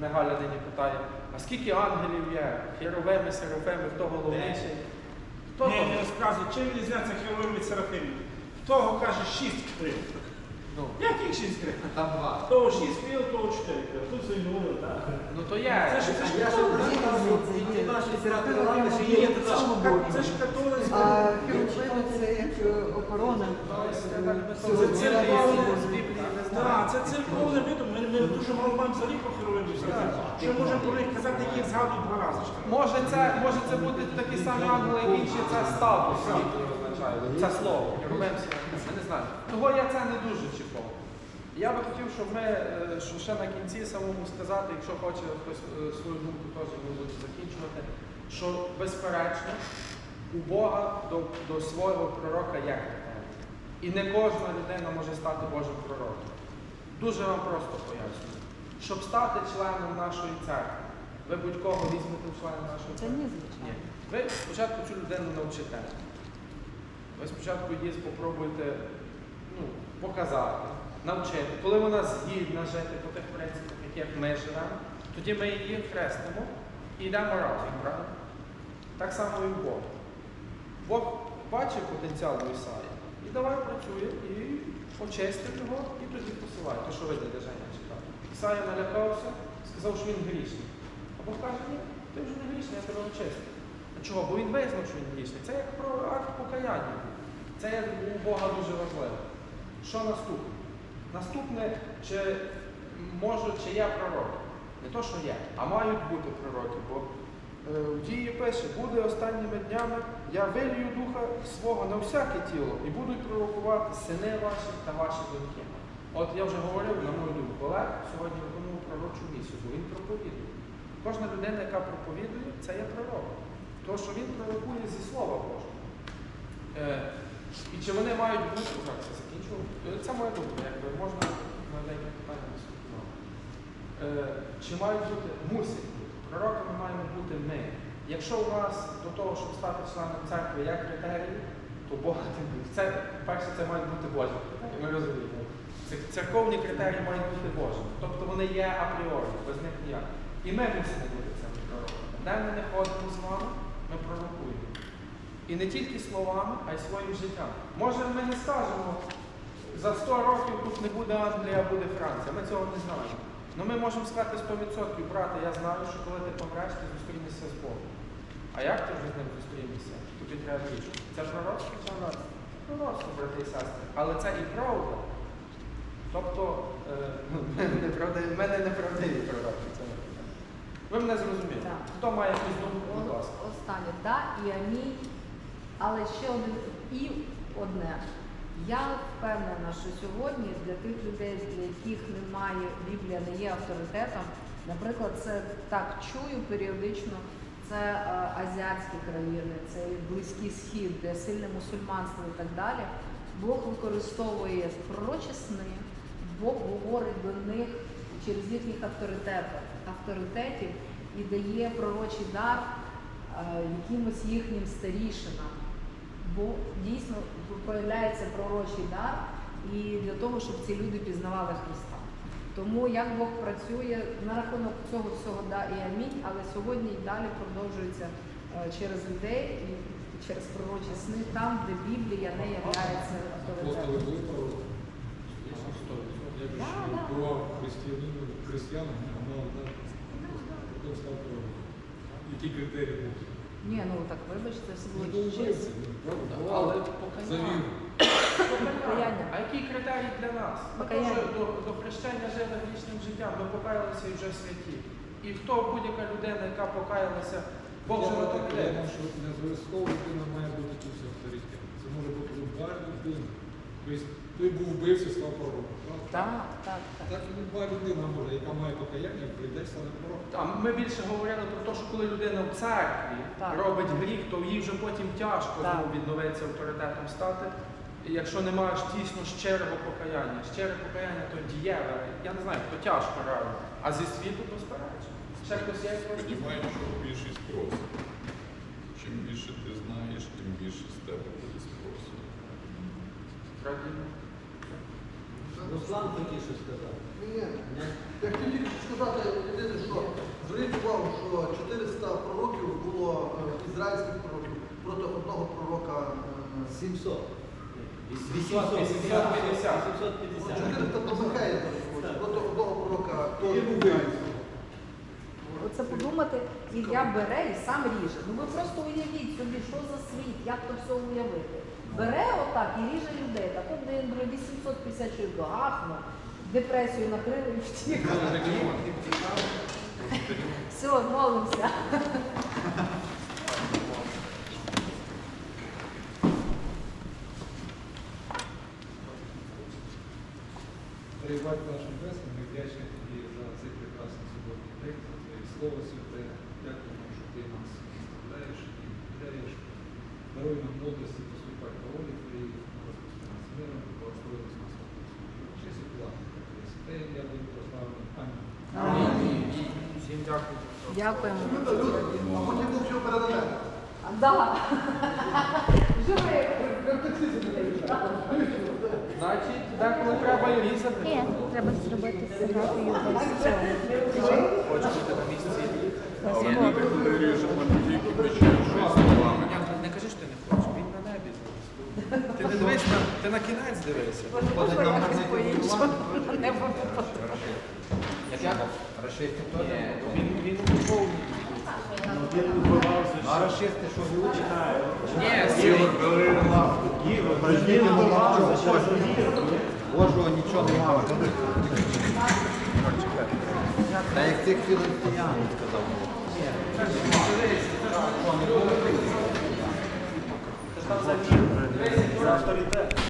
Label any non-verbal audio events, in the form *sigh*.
мене Галя нині питає, а скільки ангелів є? Херовими, серафими, хто головніший? Хто Ні, там? не розказує, чим відрізняється херовим від серафимів. Того каже шість крил. Ну, Яких шість крил? Там два. Того шість крил, того чотири крил. Тут все говорив, так? ну то є. Це ж це ж Я ж католицьке. ті наші серафими що це ж ка- це ж католицьке. А херовими це як е, охорона. Це церковне. з Біблії не. Так, це церковне видум. Ми дуже мало маємо взагалі про серафимів. Що можемо про них казати, їх згадують два рази. Може це, може це буде такі самі ангели, як інші, це статус, який означає. Це слово. Херовим, Я не знаю. Того я це не дуже чіпав. Я би хотів, щоб ми е, ще на кінці самому сказати, якщо хоче хтось е, свою думку теж ми будемо закінчувати, що безперечно у Бога до, до свого пророка є. І не кожна людина може стати Божим пророком. Дуже вам просто пояснюю. Щоб стати членом нашої церкви, ви будь-кого візьмете в члени нашої Це церкви. ні, Ні. звичайно. Ви спочатку цю людину навчите. Ви спочатку її спробуєте ну, показати, навчити. Коли вона згідна жити по тих принципах, яких ми живемо, тоді ми її хрестимо і йдемо разом, правильно? Так само і в Бога. Бог бачив потенціал Ісаї і давай працює, і очистив його, і тоді посилає. То, що ви дядя Женя читали. Ісая налякався, сказав, що він грішний. А Бог каже, ні, ти вже не грішний, я тебе очистив. А чого? Бо він визнав, що він грішний. Це як про акт покаяння. Це у Бога дуже важливо. Що наступне? Наступне, чи можу, чи є пророк. Не то, що є, а мають бути пророки. Бо в дії пише, буде останніми днями, я вилію духа свого на всяке тіло і будуть пророкувати сини ваші та ваші доньки. От я вже говорив, на мою думку, Олег сьогодні виконував пророчу місію, він проповідує. Кожна людина, яка проповідує, це є пророк. Тому що він пророкує зі Слова Божого. Е, і чи вони мають бути, зараз я закінчу. Е, Це моя думка, якби можна на деякі питання дискутувати. Е, чи мають бути, мусять. Пророками маємо бути ми. Якщо у нас до того, щоб стати членом церкви, є критерії, то Бога буде. Це, перше, це мають бути Божі. Ми розуміємо. Церковні критерії мають бути Божими. Тобто вони є апріорі, без них ніяк. І ми мусимо бути цими пророками. Де ми не ходимо з вами, ми пророкуємо. І не тільки словами, а й своїм життям. Може, ми не скажемо, за 100 років тут не буде Англія, а буде Франція. Ми цього не знаємо. Але ми можемо сказати 100%, брате, я знаю, що коли ти помреш, ти зустрінешся з Богом. А як ти вже з ним зустрінешся? Тобі треба вірити. Це пророцтво чи нас? Пророцтво, брати і сестри. Але це і правда. Тобто, е, *laughs* ну, в мене неправдиві, пророки. Це не правда. Ви мене зрозуміли. Так. Хто має якусь думку, будь ласка. Останнє, да і амінь. Але ще один і одне. Я впевнена, що сьогодні для тих людей, для яких немає Біблія, не є авторитетом. Наприклад, це так чую періодично. Це е, азіатські країни, це Близький Схід, де сильне мусульманство і так далі. Бог використовує пророчі сни, Бог говорить до них через їхніх авторитетів, авторитетів і дає пророчий дар е, якимось їхнім старішинам. Бо дійсно проявляється пророчий дар і для того, щоб ці люди пізнавали Христа. Тому як Бог працює на рахунок цього всього да і амінь, але сьогодні і далі продовжується е, через людей і через пророчі сни там, де Біблія не Апостоли авторитетом. а так, потім став пророком. Які критерії були? Ні, ну так вибачте, все було Ну, чесно. ну, правда? Але покаяння. Покаяння. А який критерій для нас? Ми теж до, до хрещення жили вічним життям, ми покаялися і вже святі. І хто будь-яка людина, яка покаялася, Бог же Я думаю, що не обов'язково людина має бути тут авторитет. Це може бути люба людина. Тобто той був вбивця, став пророком. Так, так, так. Так і люба людина може, яка має покаяння, прийде стане пророком. Ми більше говорили про те, що коли людина в церкві Так. робить гріх, то їй вже потім тяжко Так. відновитися авторитетом стати. Якщо не маєш дійсно щирого покаяння, щире покаяння то дієве. Я не знаю, то тяжко реально. А зі світу безперечно. Ще хтось є якось? Що більшість просить. Чим більше ти знаєш, тим більше з тебе буде спросу. Руслан хотів щось сказати. Ні, я хотів сказати єдине, що Зверніть увагу, що 400 пророків було е, ізраїльських пророків проти одного пророка. е, 700. 850. 400 про Михаїла проти одного пророка теж Є ізраїльського. Оце подумати, Ілля бере і сам ріже. Ну ви просто уявіть собі, що за світ, як то все уявити. Бере отак і ріже людей. Так один, другий 850 чоловік гахно, депресію накрили і втік. Все, молимося. Дорогувати нашим Небесним, ми вдячні тобі за цей прекрасний суботній день, за твоє слово святе. Дякуємо, що ти нас наставляєш і вділяєш. Даруй нам мудрості Дякуємо. Да. Живи. Значить, деколи треба і різати. Ні, треба зробити сигнати і Хочу бути на місці. Але ми коли ріжемо не тільки мечем, а й словами. Ні, Не кажи, що ти не хочеш, він на небі зараз. Ти не дивись, на, ти на кінець дивися. Можливо. Не буду. Як я? Ні, він, він у. А расисти, що живуть? Ні, сіло. Божого нічого немає. Та як цих філистиян сказав.